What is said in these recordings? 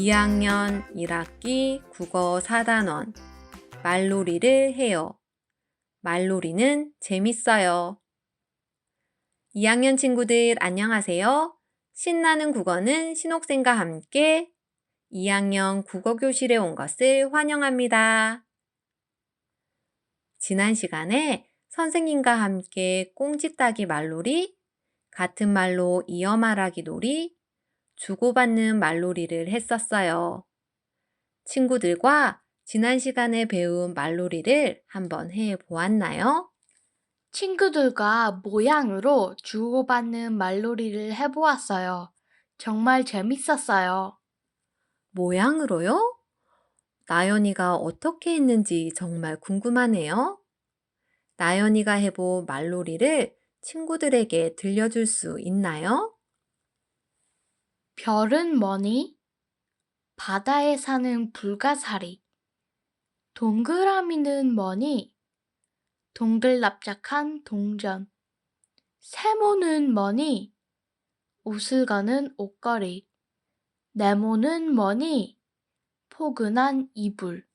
2학년 1학기 국어 4단원 말놀이를 해요. 말놀이는 재밌어요. 2학년 친구들 안녕하세요. 신나는 국어는 신옥생과 함께 2학년 국어 교실에 온 것을 환영합니다. 지난 시간에 선생님과 함께 꽁지 따기 말놀이, 같은 말로 이어 말하기 놀이, 주고받는 말놀이를 했었어요. 친구들과 지난 시간에 배운 말놀이를 한번 해 보았나요? 친구들과 모양으로 주고받는 말놀이를 해보았어요. 정말 재밌었어요. 모양으로요? 나연이가 어떻게 했는지 정말 궁금하네요. 나연이가 해본 말놀이를 친구들에게 들려줄 수 있나요? 별은 뭐니? 바다에 사는 불가사리. 동그라미는 뭐니? 동글납작한 동전. 세모는 뭐니? 옷을 가는 옷걸이. 네모는 뭐니? 포근한 이불.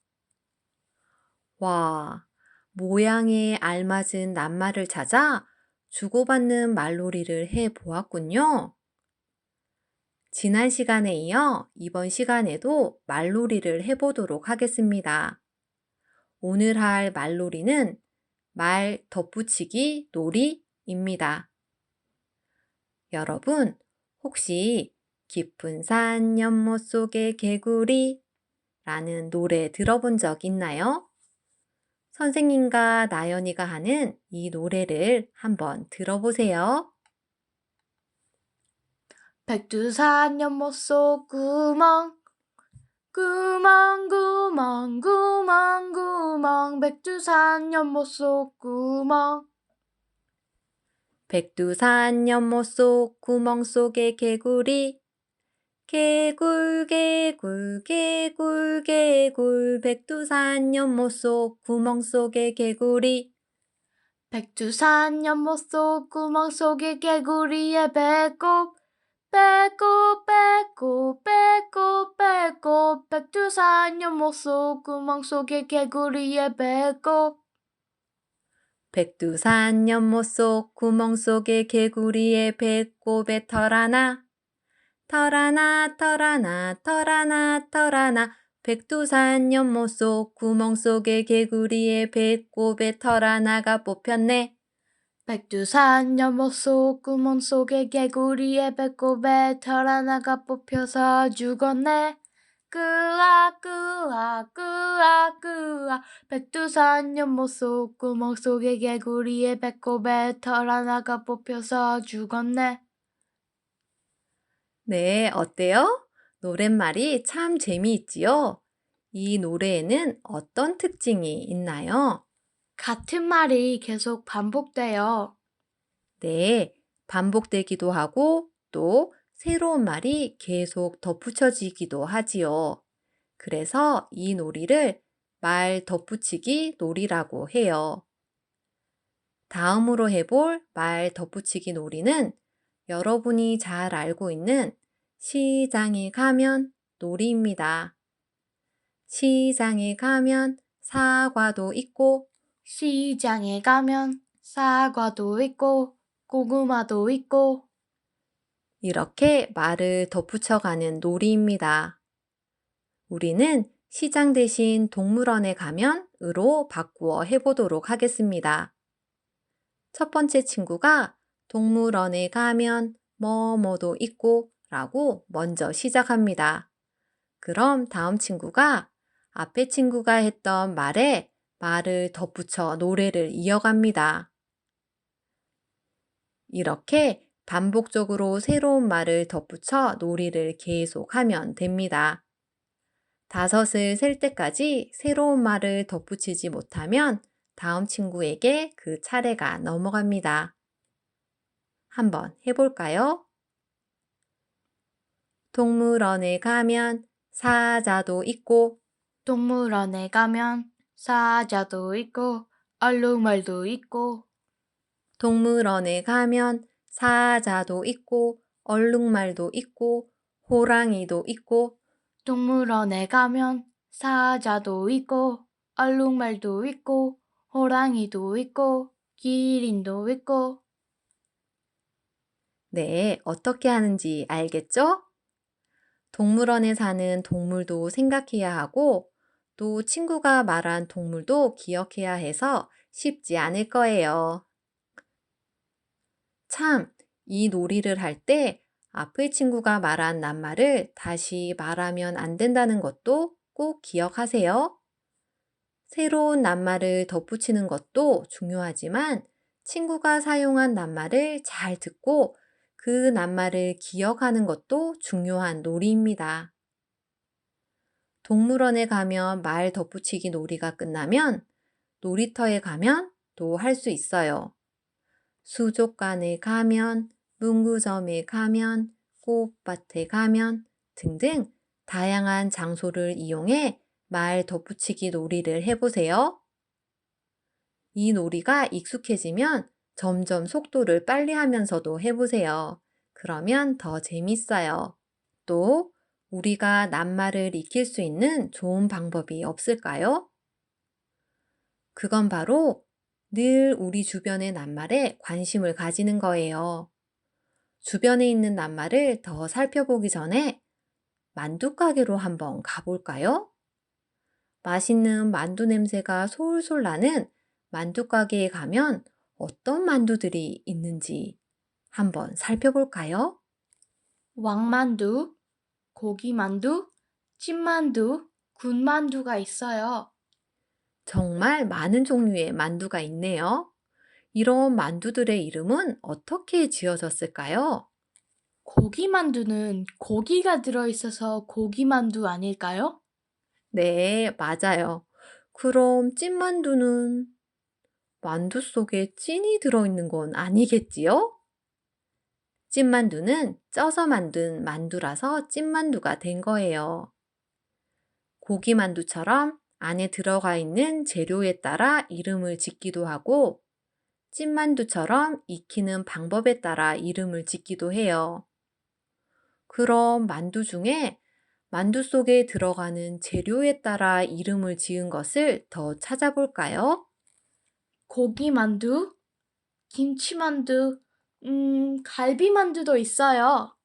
와, 모양에 알맞은 낱말을 찾아 주고받는 말놀이를 해 보았군요. 지난 시간에 이어 이번 시간에도 말놀이를 해보도록 하겠습니다. 오늘 할 말놀이는 말 덧붙이기 놀이입니다. 여러분, 혹시 깊은 산 연못 속의 개구리 라는 노래 들어본 적 있나요? 선생님과 나연이가 하는 이 노래를 한번 들어보세요. 백두산 연못 속 구멍. 구멍 구멍 구멍 구멍. 백두산 연못 속 구멍. 백두산 연못 속 구멍 속의 개구리. 개굴 개굴 개굴. 개굴 백두산 연못 속 구멍 속의 개구리. 백두산 연못 속 구멍 속의 개구리의 배꼽 배꼽 배꼽 배꼽 배꼽 백두산 연못 속 구멍 속의 개구리의 배꼽 백두산 연못 속 구멍 속의 개구리의 배꼽에 털 하나. 털 하나 털 하나 털 하나 털 하나. 백두산 연못 속 구멍 속의 개구리의 배꼽에 털 하나가 뽑혔네. 백두산 연못 속 구멍 속의 개구리의 배꼽에 털 하나가 뽑혀서 죽었네. 끄아 끄아 끄아 끄아 백두산 연못 속 구멍 속의 개구리의 배꼽에 털 하나가 뽑혀서 죽었네. 네, 어때요? 노랫말이 참 재미있지요? 이 노래에는 어떤 특징이 있나요? 같은 말이 계속 반복돼요. 네, 반복되기도 하고 또 새로운 말이 계속 덧붙여지기도 하지요. 그래서 이 놀이를 말 덧붙이기 놀이라고 해요. 다음으로 해볼 말 덧붙이기 놀이는 여러분이 잘 알고 있는 시장에 가면 놀이입니다. 시장에 가면 사과도 있고 시장에 가면 사과도 있고 고구마도 있고 이렇게 말을 덧붙여가는 놀이입니다. 우리는 시장 대신 동물원에 가면 으로 바꾸어 해보도록 하겠습니다. 첫 번째 친구가 동물원에 가면 뭐뭐도 있고 라고 먼저 시작합니다. 그럼 다음 친구가 앞에 친구가 했던 말에 말을 덧붙여 노래를 이어갑니다. 이렇게 반복적으로 새로운 말을 덧붙여 놀이를 계속하면 됩니다. 다섯을 셀 때까지 새로운 말을 덧붙이지 못하면 다음 친구에게 그 차례가 넘어갑니다. 한번 해볼까요? 동물원에 가면 사자도 있고 동물원에 가면 사자도 있고 얼룩말도 있고. 동물원에 가면 사자도 있고 얼룩말도 있고 호랑이도 있고. 동물원에 가면 사자도 있고 얼룩말도 있고 호랑이도 있고 기린도 있고. 네, 어떻게 하는지 알겠죠? 동물원에 사는 동물도 생각해야 하고 또 친구가 말한 동물도 기억해야 해서 쉽지 않을 거예요. 참, 이 놀이를 할 때 앞의 친구가 말한 낱말을 다시 말하면 안 된다는 것도 꼭 기억하세요. 새로운 낱말을 덧붙이는 것도 중요하지만 친구가 사용한 낱말을 잘 듣고 그 낱말을 기억하는 것도 중요한 놀이입니다. 동물원에 가면 말 덧붙이기 놀이가 끝나면 놀이터에 가면 또 할 수 있어요. 수족관에 가면, 문구점에 가면, 꽃밭에 가면 등등 다양한 장소를 이용해 말 덧붙이기 놀이를 해보세요. 이 놀이가 익숙해지면 점점 속도를 빨리 하면서도 해보세요. 그러면 더 재밌어요. 또 우리가 낱말을 익힐 수 있는 좋은 방법이 없을까요? 그건 바로 늘 우리 주변의 낱말에 관심을 가지는 거예요. 주변에 있는 낱말을 더 살펴보기 전에 만두 가게로 한번 가볼까요? 맛있는 만두 냄새가 솔솔 나는 만두 가게에 가면 어떤 만두들이 있는지 한번 살펴볼까요? 왕만두, 고기만두, 찐만두, 군만두가 있어요. 정말 많은 종류의 만두가 있네요. 이런 만두들의 이름은 어떻게 지어졌을까요? 고기만두는 고기가 들어있어서 고기만두 아닐까요? 네, 맞아요. 그럼 찐만두는 만두 속에 찐이 들어있는 건 아니겠지요? 찐만두는 쪄서 만든 만두라서 찐만두가 된 거예요. 고기만두처럼 안에 들어가 있는 재료에 따라 이름을 짓기도 하고 찐만두처럼 익히는 방법에 따라 이름을 짓기도 해요. 그럼 만두 중에 만두 속에 들어가는 재료에 따라 이름을 지은 것을 더 찾아볼까요? 고기만두, 김치만두, 음, 갈비만두도 있어요.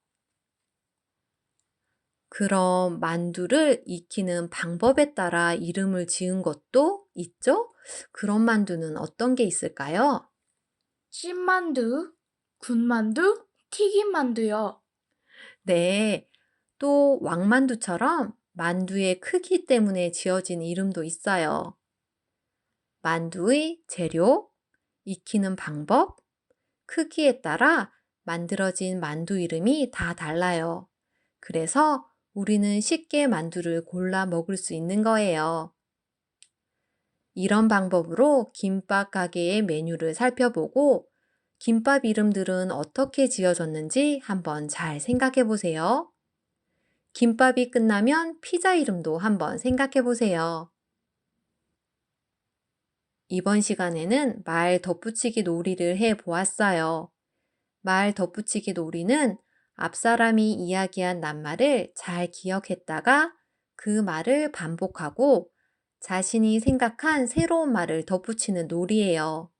그럼 만두를 익히는 방법에 따라 이름을 지은 것도 있죠? 그런 만두는 어떤 게 있을까요? 찐만두, 군만두, 튀김만두요. 네. 또 왕만두처럼 만두의 크기 때문에 지어진 이름도 있어요. 만두의 재료, 익히는 방법, 크기에 따라 만들어진 만두 이름이 다 달라요. 그래서 우리는 쉽게 만두를 골라 먹을 수 있는 거예요. 이런 방법으로 김밥 가게의 메뉴를 살펴보고 김밥 이름들은 어떻게 지어졌는지 한번 잘 생각해 보세요. 김밥이 끝나면 피자 이름도 한번 생각해 보세요. 이번 시간에는 말 덧붙이기 놀이를 해 보았어요. 말 덧붙이기 놀이는 앞사람이 이야기한 낱말을 잘 기억했다가 그 말을 반복하고 자신이 생각한 새로운 말을 덧붙이는 놀이예요.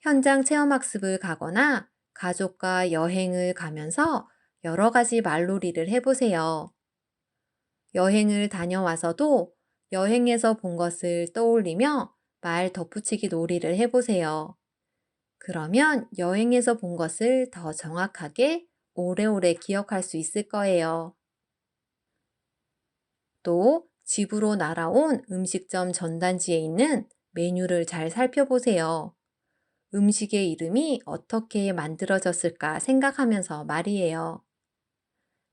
현장 체험학습을 가거나 가족과 여행을 가면서 여러 가지 말놀이를 해보세요. 여행을 다녀와서도 여행에서 본 것을 떠올리며 말 덧붙이기 놀이를 해보세요. 그러면 여행에서 본 것을 더 정확하게 오래오래 기억할 수 있을 거예요. 또 집으로 날아온 음식점 전단지에 있는 메뉴를 잘 살펴보세요. 음식의 이름이 어떻게 만들어졌을까 생각하면서 말이에요.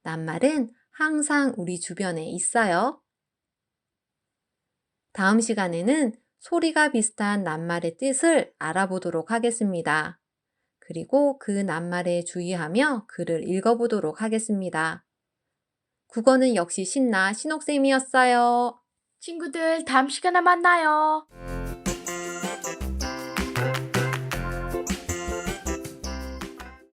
낱말은 항상 우리 주변에 있어요. 다음 시간에는 소리가 비슷한 낱말의 뜻을 알아보도록 하겠습니다. 그리고 그 낱말에 주의하며 글을 읽어보도록 하겠습니다. 국어는 역시 신나 신옥쌤이었어요. 친구들, 다음 시간에 만나요.